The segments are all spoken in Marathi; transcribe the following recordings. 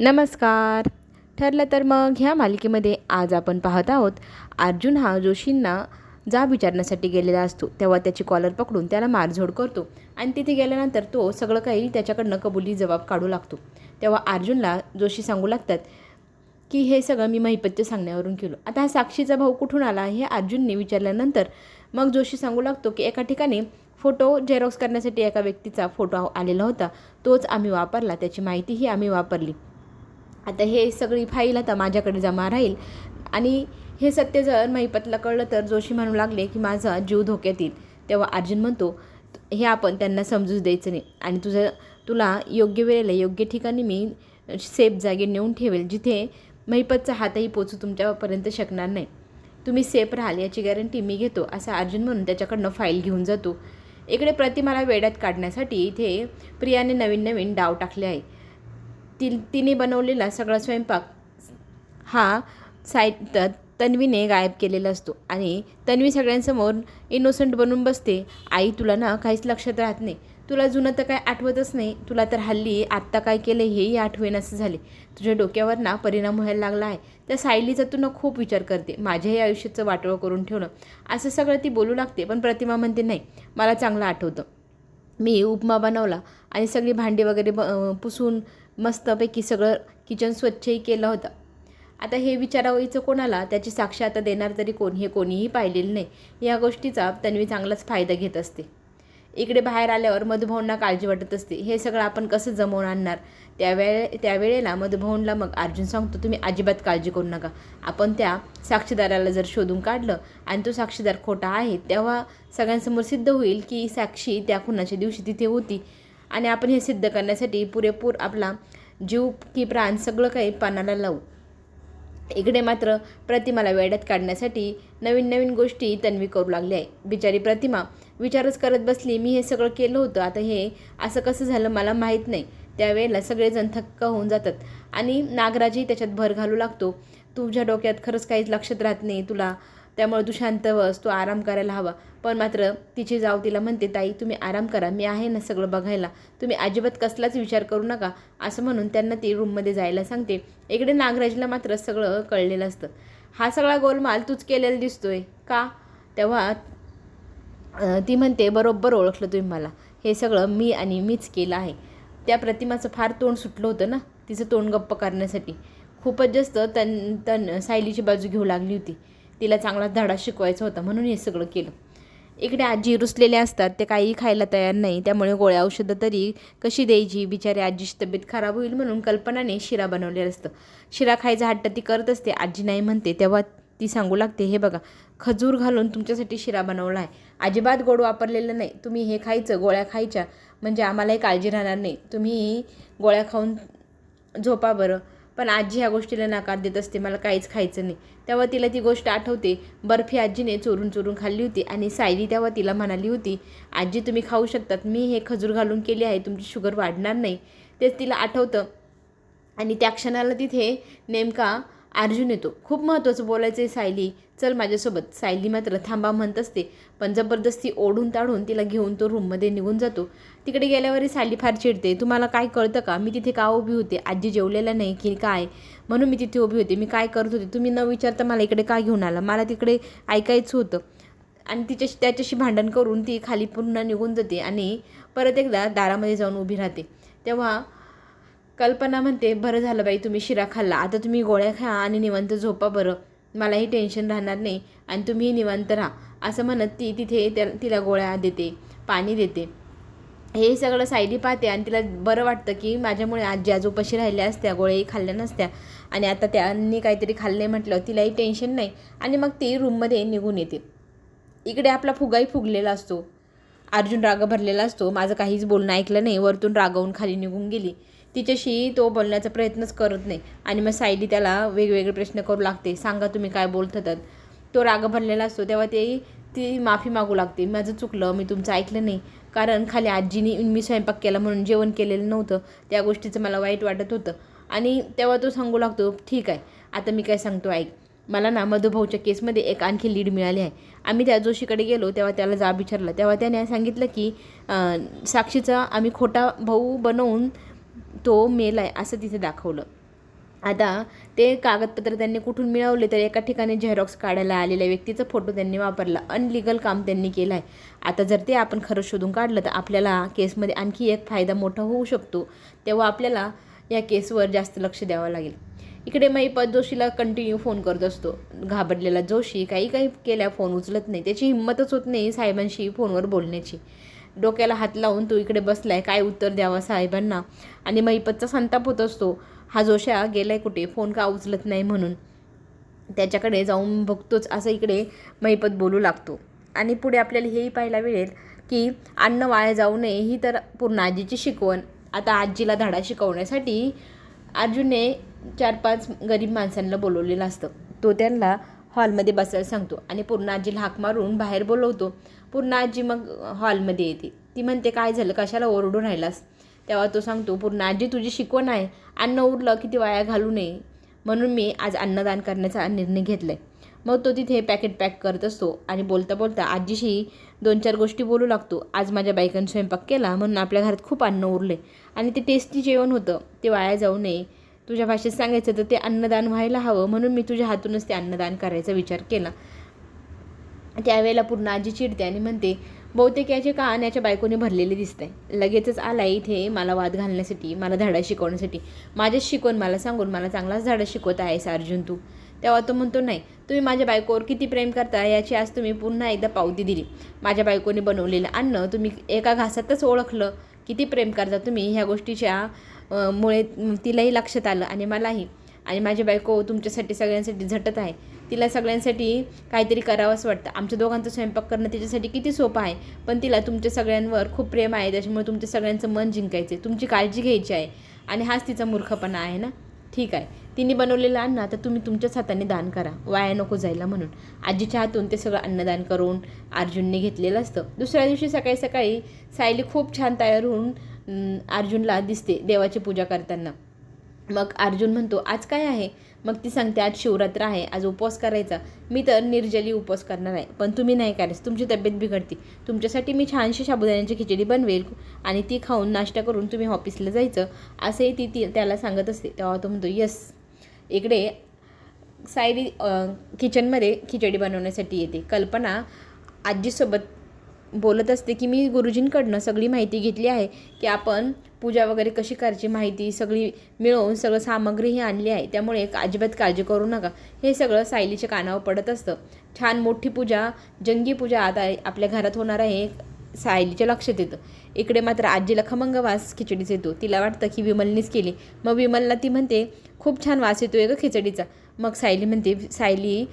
नमस्कार. ठरलं तर मग ह्या मालिकेमध्ये आज आपण पाहत आहोत अर्जुन हा जोशींना जाब विचारण्यासाठी गेलेला असतो. तेव्हा त्याची कॉलर पकडून त्याला मारझोड करतो आणि तिथे गेल्यानंतर तो सगळं काही त्याच्याकडनं कबुली जबाब काढू लागतो. तेव्हा अर्जुनला जोशी सांगू लागतात की हे सगळं मी महिपत्य सांगण्यावरून केलं. आता हा साक्षीचा भाऊ कुठून आला हे अर्जुनने विचारल्यानंतर मग जोशी सांगू लागतो की एका ठिकाणी फोटो झेरॉक्स करण्यासाठी एका व्यक्तीचा फोटो आलेला होता. तोच आम्ही वापरला. त्याची माहितीही आम्ही वापरली. आता हे सगळी फाईल आता माझ्याकडे जमा राहील. आणि हे सत्य जर महिपतला कळलं तर जोशी म्हणू लागले की माझा जीव धोक्यात येईल. तेव्हा अर्जुन म्हणतो हे आपण त्यांना समजूच द्यायचं नाही. आणि तुझं तुला योग्य वेळेला योग्य ठिकाणी मी सेफ जागे नेऊन ठेवेल जिथे महिपतचा हातही पोचू तुमच्यापर्यंत शकणार नाही. तुम्ही सेफ राहाल याची गॅरंटी मी घेतो असं अर्जुन म्हणून त्याच्याकडनं फाईल घेऊन जातो. इकडे प्रतिमाला वेड्यात काढण्यासाठी इथे प्रियाने नवीन नवीन डाव टाकले आहे. ति तिने बनवलेला सगळा स्वयंपाक हा साय त तन्वीने गायब केलेला असतो. आणि तन्वी सगळ्यांसमोर इनोसंट बनून बसते. आई तुला ना काहीच लक्षात राहत नाही. तुला जुनं तर काय आठवतच नाही. तुला तर हल्ली आत्ता काय केलं हेही आठवेन असं झाले. तुझ्या डोक्यावर ना परिणाम व्हायला लागला आहे. त्या सायलीचा तू ना खूप विचार करते. माझ्याही आयुष्याचं वाटोळं करून ठेवणं. असं सगळं ती बोलू लागते पण प्रतिमा म्हणते नाही मला चांगलं आठवतं. मी उपमा बनवला आणि सगळी भांडी वगैरे ब पुसून मस्तपैकी सगळं किचन स्वच्छही केलं होतं. आता हे विचारावईचं कोणाला? त्याची साक्ष आता देणार तरी कोण? हे कोणीही पाहिलेलं नाही. या गोष्टीचा तन्वी चांगलाच फायदा घेत असते. इकडे बाहेर आल्यावर मधुभाऊंना काळजी वाटत असते. हे सगळं आपण कसं जमवून आणणार? त्यावेळे त्यावेळेला मधुभाऊंला मग अर्जुन सांगतो तुम्ही अजिबात काळजी करू नका. आपण त्या साक्षीदाराला जर शोधून काढलं आणि तो साक्षीदार खोटा आहे तेव्हा सगळ्यांसमोर सिद्ध होईल की साक्षी त्या खुनाच्या दिवशी तिथे होती. आणि आपण हे सिद्ध करण्यासाठी पुरेपूर आपला जीव की प्राण सगळं काही पानाला लावू. इकडे मात्र प्रतिमाला वेड्यात काढण्यासाठी नवीन नवीन गोष्टी तन्वी करू लागली आहे. बिचारी प्रतिमा विचारच करत बसली मी हे सगळं केलं होतं आता हे असं कसं झालं मला माहीत नाही. त्यावेळेला सगळेजण थक्क होऊन जातात आणि नागराजही त्याच्यात भर घालू लागतो. तुझ्या डोक्यात खरंच काहीच लक्षात राहत नाही तुला त्यामुळे तू शांत बस तू आराम करायला हवा. पण मात्र तिची जाऊ तिला म्हणते ताई तुम्ही आराम करा मी आहे ना सगळं बघायला. तुम्ही अजिबात कसलाच विचार करू नका. असं म्हणून त्यांना ती रूममध्ये जायला सांगते. इकडे नागराजला मात्र सगळं कळलेलं असतं. हा सगळा गोलमाल तूच केलेला दिसतोय का? तेव्हा ती म्हणते बरोबर ओळखलं तुम्ही मला. हे सगळं मी आणि मीच केलं आहे. त्या प्रतिमाचं फार तोंड सुटलं होतं ना तिचं तोंड गप्प करण्यासाठी. खूपच जास्त तन तन सायलीची बाजू घेऊ लागली होती. तिला चांगला धडा शिकवायचा होता म्हणून हे सगळं केलं. इकडे आजी रुसलेले असतात ते काहीही खायला तयार नाही त्यामुळे गोळ्या औषधं तरी कशी द्यायची? बिचारी आजीची तब्येत खराब होईल म्हणून कल्पनाने शिरा बनवलेलं असतं. शिरा खायचा हट्ट ती करत असते आजी नाही म्हणते तेव्हा ती सांगू लागते हे बघा खजूर घालून तुमच्यासाठी शिरा बनवला आहे. अजिबात गोड वापरलेलं नाही. तुम्ही हे खायचं गोळ्या खायच्या म्हणजे आम्हालाही काळजी राहणार नाही. तुम्ही गोळ्या खाऊन झोपा बरं. पण आजी ह्या गोष्टीला नकार देत असते मला काहीच खायचं नाही. तेव्हा तिला ती गोष्ट आठवते. बर्फी आजीने चोरून चोरून खाल्ली होती आणि सायली तेव्हा तिला म्हणाली होती आजी तुम्ही खाऊ शकतात. मी हे खजूर घालून केली आहे. तुमची शुगर वाढणार नाही. तेच तिला आठवतं. आणि त्या क्षणाला तिथे नेमका अर्जुन येतो. खूप महत्त्वाचं बोलायचं आहे सायली. चल माझ्यासोबत. सायली मात्र थांबा म्हणत असते. पण जबरदस्ती ओढून ताडून तिला घेऊन तो रूममध्ये निघून जातो. तिकडे गेल्यावरही सायली फार चिडते. तुम्हाला काय कळतं का? मी तिथे का उभी होते? आजी जेवलेला नाही की काय? म्हणून मी तिथे उभी होते. मी काय करत होते? तुम्ही न विचारता मला इकडे का घेऊन आला? मला तिकडे ऐकायचं होतं. आणि तिच्याशी त्याच्याशी भांडण करून ती खाली पुन्हा निघून जाते आणि परत एकदा दारामध्ये जाऊन उभी राहते. तेव्हा कल्पना म्हणते बरं झालं बाई तुम्ही शिरा खाल्ला. आता तुम्ही गोळ्या खा आणि निवांत झोपा बरं. मलाही टेन्शन राहणार नाही आणि तुम्ही निवांत राहा. असं म्हणत ती तिथे त्या तिला गोळ्या देते पाणी देते. हे सगळं सायली पाहते आणि तिला बरं वाटतं की माझ्यामुळे आजी आजोपाशी राहिल्या असत्या गोळ्याही खाल्ल्या नसत्या. आणि आता त्यांनी काहीतरी खाल्ले म्हटलं तिलाही टेन्शन नाही. आणि मग ती रूममध्ये निघून येते. इकडे आपला फुगाही फुगलेला असतो. अर्जुन राग भरलेला असतो. माझं काहीच बोलणं ऐकलं नाही. वरतून रागावून खाली निघून गेली. तिच्याशी तो बोलण्याचा प्रयत्नच करत नाही. आणि मग सायली त्याला वेगवेगळे प्रश्न करू लागते. सांगा तुम्ही काय बोलत होतात तो राग भरलेला असतो. तेव्हा ते ती माफी मागू लागते. माझं चुकलं मी तुमचं ऐकलं नाही. कारण खाली आजीनी मी स्वयंपाक केला म्हणून जेवण केलेलं नव्हतं. त्या गोष्टीचं मला वाईट वाटत होतं. आणि तेव्हा तो सांगू लागतो ठीक आहे आता मी काय सांगतो ऐक. मला ना मधुभाऊच्या केसमध्ये एक आणखी लीड मिळाली आहे. आम्ही त्या जोशीकडे गेलो तेव्हा त्याला जाब विचारला. तेव्हा त्याने सांगितलं की साक्षीचा आम्ही खोटा भाऊ बनवून तो मेल आहे असं तिथे दाखवलं. आता ते कागदपत्र त्यांनी कुठून मिळवले तर एका ठिकाणी झेरॉक्स काढायला आलेल्या व्यक्तीचा फोटो त्यांनी वापरला. अनलिगल काम त्यांनी केलं आहे आता जर ते आपण खरं शोधून काढलं तर आपल्याला केसमध्ये आणखी एक फायदा मोठा होऊ शकतो. तेव्हा आपल्याला या केसवर जास्त लक्ष द्यावं लागेल. इकडे महिपत जोशीला कंटिन्यू फोन करत असतो. घाबरलेला जोशी काही काही केल्या फोन उचलत नाही. त्याची हिंमतच होत नाही साहेबांशी फोनवर बोलण्याची. डोक्याला हात लावून तो इकडे बसलाय काय उत्तर द्यावा साहेबांना? आणि महिपतचा संताप होत असतो. हा जोशा गेलाय कुठे? फोन का उचलत नाही म्हणून. त्याच्याकडे जाऊन बघतोच असं इकडे महिपत बोलू लागतो. आणि पुढे आपल्याला हेही पाहायला मिळेल की अन्न वाया जाऊ नये ही तर पूर्ण आजीची शिकवण. आता आजीला धडा शिकवण्यासाठी अर्जुनने चार पाच गरीब माणसांना बोलवलेलं असतं. तो त्यांना हॉलमध्ये बसायला सांगतो. आणि पूर्ण आजीला हाक मारून बाहेर बोलवतो. पूर्ण आजी मग हॉलमध्ये येते. ती म्हणते काय झालं? कशाला ओरडून राहिलास? तेव्हा तो सांगतो पूर्ण आजी तुझी शिकवण आहे. अन्न उरलं की ती वाया घालू नये. म्हणून मी आज अन्नदान करण्याचा निर्णय घेतला आहे मग तो तिथे पॅकेट पॅक करत असतो आणि बोलता बोलता आजीशी दोन चार गोष्टी बोलू लागतो. आज माझ्या बायकांनी स्वयंपाक केला. म्हणून आपल्या घरात खूप अन्न उरले. आणि ते टेस्टी जेवण होतं. ते वाया जाऊ नये. तुझ्या भाषेत सांगायचं तर ते अन्नदान व्हायला हवं म्हणून मी तुझ्या हातूनच ते अन्नदान करायचा विचार केला. त्यावेळेला पूर्ण आजी चिडते आणि म्हणते बहुतेक याचे कान याच्या बायकोने भरलेले दिसतंय. लगेचच आला इथे मला वाद घालण्यासाठी मला धडा शिकवण्यासाठी. माझेच शिकवून मला सांगून मला चांगलाच धडा शिकवत आहेस अर्जुन तू. तेव्हा तो म्हणतो नाही तुम्ही माझ्या बायकोवर किती प्रेम करता याची आज तुम्ही पुन्हा एकदा पावती दिली. माझ्या बायकोने बनवलेलं अन्न तुम्ही एका घासातच ओळखलं. किती प्रेम करता तुम्ही ह्या गोष्टीच्या मुळे तिलाही लक्षात आलं आणि मलाही. आणि माझी बायको तुमच्यासाठी सगळ्यांसाठी झटत आहे. तिला सगळ्यांसाठी काहीतरी करावंच वाटतं. आमच्या दोघांचा स्वयंपाक करणं तिच्यासाठी किती सोपं आहे. पण तिला तुमच्या सगळ्यांवर खूप प्रेम आहे. त्याच्यामुळे तुमच्या सगळ्यांचं मन जिंकायचं आहे. तुमची काळजी घ्यायची आहे. आणि हाच तिचा मूर्खपणा आहे ना? ठीक आहे. तिने बनवलेलं अन्न आता तुम्ही तुमच्याच हाताने दान करा. वाया नको जायला म्हणून. आजीच्या हातून ते सगळं अन्नदान करून अर्जुनने घेतलेलं असतं. दुसऱ्या दिवशी सकाळी सकाळी सायली खूप छान तयार होऊन अर्जुनला दिसते देवाची पूजा करताना. मग अर्जुन म्हणतो आज काय आहे? मग ती सांगते आज शिवरात्र आहे आज उपवास करायचा. मी तर निर्जली उपवास करणार आहे पण तुम्ही नाही करायचं तुमची तब्येत बिघडते. तुमच्यासाठी मी छानशी साबुदाण्याची खिचडी बनवेल आणि ती खाऊन नाश्ता करून तुम्ही ऑफिसला जायचं असंही ती ती त्याला सांगत असते. तेव्हा तो म्हणतो यस. इकडे सायली किचनमध्ये खिचडी बनवण्यासाठी येते. कल्पना आजीसोबत बोलत असते की मी गुरुजींकडनं सगळी माहिती घेतली आहे की आपण पूजा वगैरे कशी करायची माहिती सगळी मिळवून सगळं सामग्रीही आणली आहे. त्यामुळे अजिबात काळजी करू नका. हे सगळं सायलीच्या कानावर पडत असतं. छान मोठी पूजा जंगी पूजा आता आपल्या घरात होणार आहे सायलीच्या लक्षात येतं. इकडे मात्र आजीला खमंग वास खिचडीचा येतो. तिला वाटतं की विमलनीच केली. मग विमलला ती म्हणते खूप छान वास येतो आहे ग खिचडीचा. मग सायली म्हणते सायली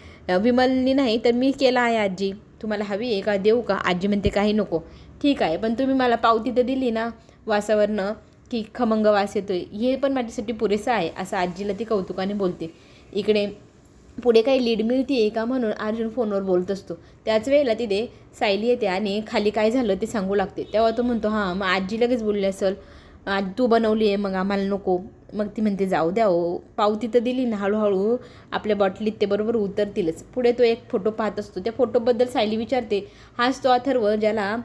विमलनी नाही तर मी केला आहे आजी. तुम्हाला हवी आहे का? देऊ का? आजी म्हणते काही नको. ठीक आहे पण तुम्ही मला पावती तर दिली ना वासावरनं की खमंग वास येतो आहे हे पण माझ्यासाठी पुरेसं आहे असं आजीला ती कौतुकाने बोलते. इकडे पुढे काही लीड मिळते आहे का म्हणून अर्जुन फोनवर बोलत असतो. त्याच वेळेला तिथे सायली येते आणि खाली काय झालं ते सांगू लागते. तेव्हा तो म्हणतो हां मग आजी लगेच बोलली असेल. आज तू बनवली आहे मग आम्हाला नको. मग ती म्हणते जाऊ द्या हो. पावती तर दिली ना हळूहळू आपल्या बॉटलीत ते बरोबर उतरतीलच. पुढे तो एक फोटो पाहत असतो. त्या फोटोबद्दल सायली विचारते हाच तो अथर्व ज्याला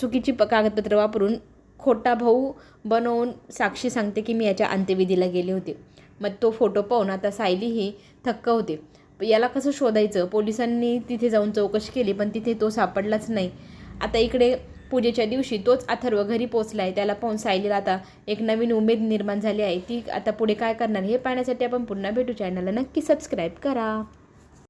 चुकीची प कागदपत्र वापरून खोटा भाऊ बनवून साक्षी सांगते की मी याच्या अंत्यविधीला गेले होते. मग तो फोटो पाहून आता सायली ही थक्क होते. याला कसं शोधायचं? पोलिसांनी तिथे जाऊन चौकशी केली पण तिथे तो सापडलाच नाही. आता इकडे पूजेच्या दिवशी तोच अथर्व घरी पोचला आहे त्याला पाहून सायलीला आता एक नवीन उमेद निर्माण झाली आहे. ती आता पुढे काय करणार हे पाहण्यासाठी आपण पुन्हा भेटू चॅनलला नक्की सबस्क्राईब करा.